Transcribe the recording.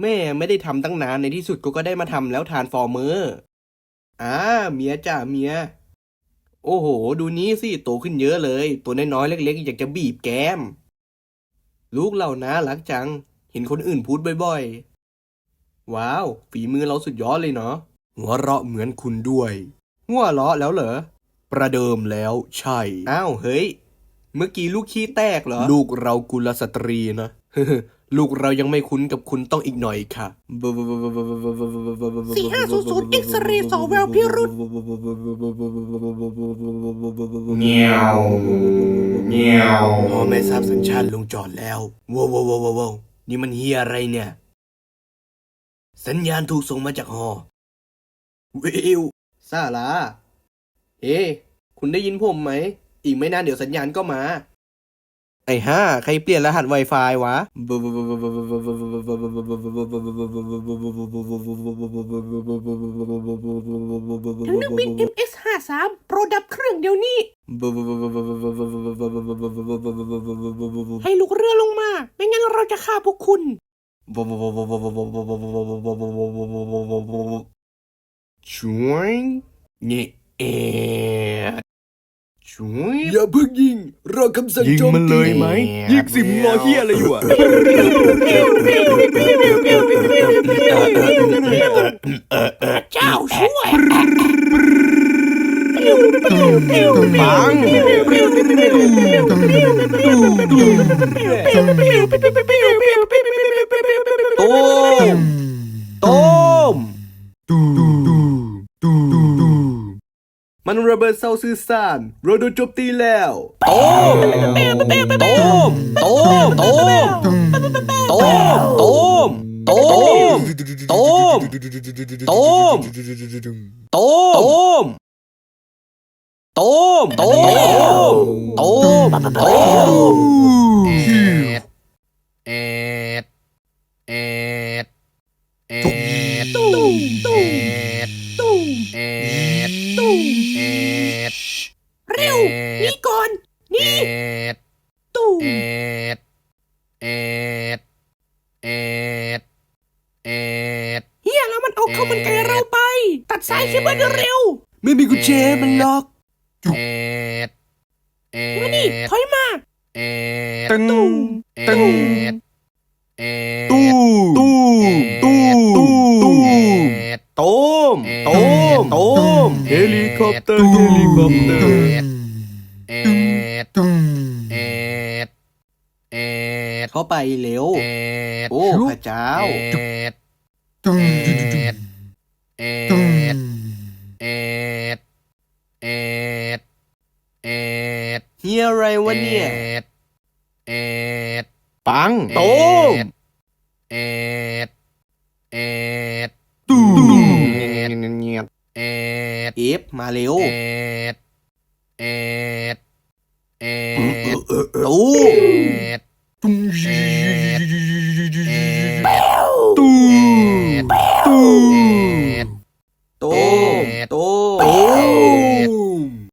แม่ไม่ได้ทำตั้งนานในที่สุดก็ก็ได้มาทำแล้วทานฟอร์เมอร์อ่าเมียจ้าเมีย โอ้โห ดูนี้สิโตขึ้นเยอะเลย ตัวน้อยๆเล็กๆอยากจะบีบแก้ม ลูกเรานะรักจัง เห็นคนอื่นพูดบ่อยๆ ว้าว ฝีมือเราสุดยอดเลยเนาะหัวเราะเหมือนคุณด้วยหัวเราะแล้วเหรอ ประเดิมแล้วใช่ อ้าวเฮ้ย เมื่อกี้ลูกขี้แตกเหรอ ลูกเรากุลสตรีนะ ลูกเรายังไม่คุ้นกับคุณต้องอีกหน่อยค่ะ4500 X-ray สอแววพิรุธเงี้ยวเงี้ยวพอไม่ทราบสัญชาติลงจอดแล้วว้าวว้าวว้าวว้าวนี่มันเฮียอะไรเนี่ย สัญญาณถูกส่งมาจากหอวิวซาลาเฮ้คุณได้ยินผมไหม อีกไม่นานเดี๋ยวสัญญาณก็มา ไอ้ห้าใครเปลี่ยนรหัส Wi-Fi วะ ทั้งนักบิน MS53 โปรดับเครื่องเดี๋ยวนี้ ให้ลูกเรือลงมา ไม่งั้นเราจะฆ่าพวกคุณ ช่วยเนี่ยเอ็ดช่วย อย่าเพิ่งยิง รอคำสั่งยิงโจมมันเลยไหมตียิงสิมงรอเฮียอะไรอยู่อะเจ้าช่วยปัง มันระเบิดเซาซื่อสานเราโดนโจมตีแล้วโต้มโต้มโต้มโต้มโต้มโต้มโต้มโต้มโต้มต้มต้มต้มต้มต้มต้มเอ็ดเอ็ดเอ็ดตุ้มตุ้มเอ็ดตุ้มเอ็ด เอ็ดเร็ว นี่ก่อน นี่เอ็ดตุ้มเอ็ดเอ็ดเอ็ดเอ็ดเฮียแล้วมันเอาเข้าวมันไก่เราไป ตัดสายเคเบิลเร็ว ไม่มีกุญแจมันล็อกเอ็ดเอ็มานี่ดถอยมาเอ็ดตึงเอ็ตึงดเอ็ดตู้ตู้ตู้ตู้ต้มต้มต้ม เฮลิคอปเตอร์เฮลิคอปเตอร์เอ็ดตึงเอ็ดเอ็ดเข้าไปเร็วเอ็ดโอ้พระเจ้าเอ็ดตึงเอ็ดเอ็ตึงดเอ็ดเอ็ดเอ็ดเฮียอะไรวะเนี่ยเอ็ดปังเอ็ต้มดเอ็ดเอ็ดตู้เงียบเอ็ ดเอฟมาเร็วเอ็ดเอ็ดเอ็ดตู้เอ็ดตุ้งเอ็ด